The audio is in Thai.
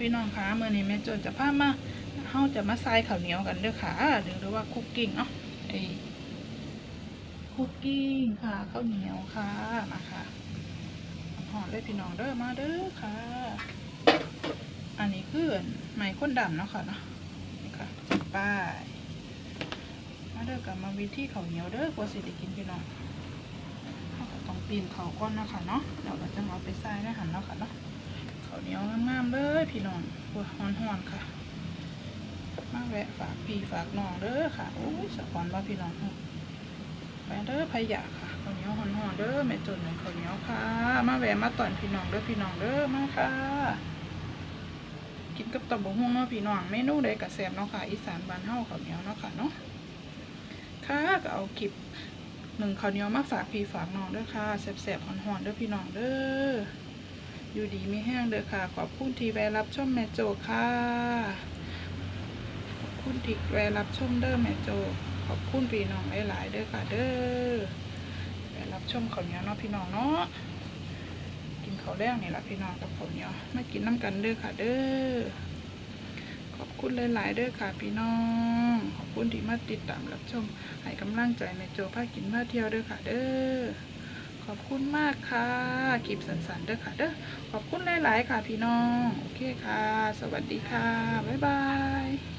พี่น้องค่ะเมื่อนี้แม่โจนจะพามาเฮาจะมาใส่ข้าวเหนียวกันเด้อค่ะหรือว่าคุกกิ้งเนาะไอ้คุกกิ้งค่ะข้าวเหนียวค่ะมาค่ะหอมเลยพี่น้องเด้อมาเด้อค่ะ อันนี้คือไหมข้นดำเนาะค่ะเนาะนี่ค่ะป้ายมาเด้อกับมาวิธีข้าวเหนียวเด้อกว่าสิได้กินพี่น้องเราต้องปีนเขาก้อนเนาะค่ะเนาะเดี๋ยวเราจะเอาไปใส่ในหันเนาะค่ะเนาะาวเหนียวงามๆเลยพี่น้องโอ้ยฮ้อนๆค่ะ มาแวะฝากพี่ฝากน้องเด้อค่ะโอ้ยสะพอนว่าพี่น้องไปเด้อพะยาค่ะข้าวเหนียวฮ้อนๆเด้อแม่จนหนึ่งข้าวเหนียวค่ะ มาแวะมาตอนพี่น้องเด้อพี่น้องเด้อมาค่ะ กินกับตับกหุ่งเนาะพี่น้องเมนูใดกระแสบเนาะค่ะ อีสานบ้านเฮาข้าวเหนียวเนาะค่ะเนาะค่ะก็เอาคลิปหนึ่งข้าวเหนียวมาฝากพี่ฝากน้องเด้อค่ะแซ่บๆฮ้อนๆเด้อพี่น้องเด้อ อยู่ดีไม่แห้งเด้อค่ะ ขอบคุณที่แวะรับชมแม่โจค่ะ ขอบคุณที่แวะรับชมเด้อแม่โจ ขอบคุณพี่น้องหลายๆเด้อค่ะเด้อแวะรับชมข้าวเหนียวเนาะพี่น้องเนาะ กินข้าวแรงนี่ละพี่น้องกับข้าวเหนียวมากินน้ำกันเด้อค่ะเด้อ ขอบคุณหลายๆเด้อค่ะพี่น้อง ขอบคุณที่มาติดตามรับชม ให้กำลังใจแม่โจพากินพาเที่ยวเด้อค่ะเด้อ คุณมากค่ะคลิปสั้นๆเด้อค่ะเด้อขอบคุณหลาย ๆ ค่ะพี่น้อง โอเคค่ะ สวัสดีค่ะ บ๊ายบาย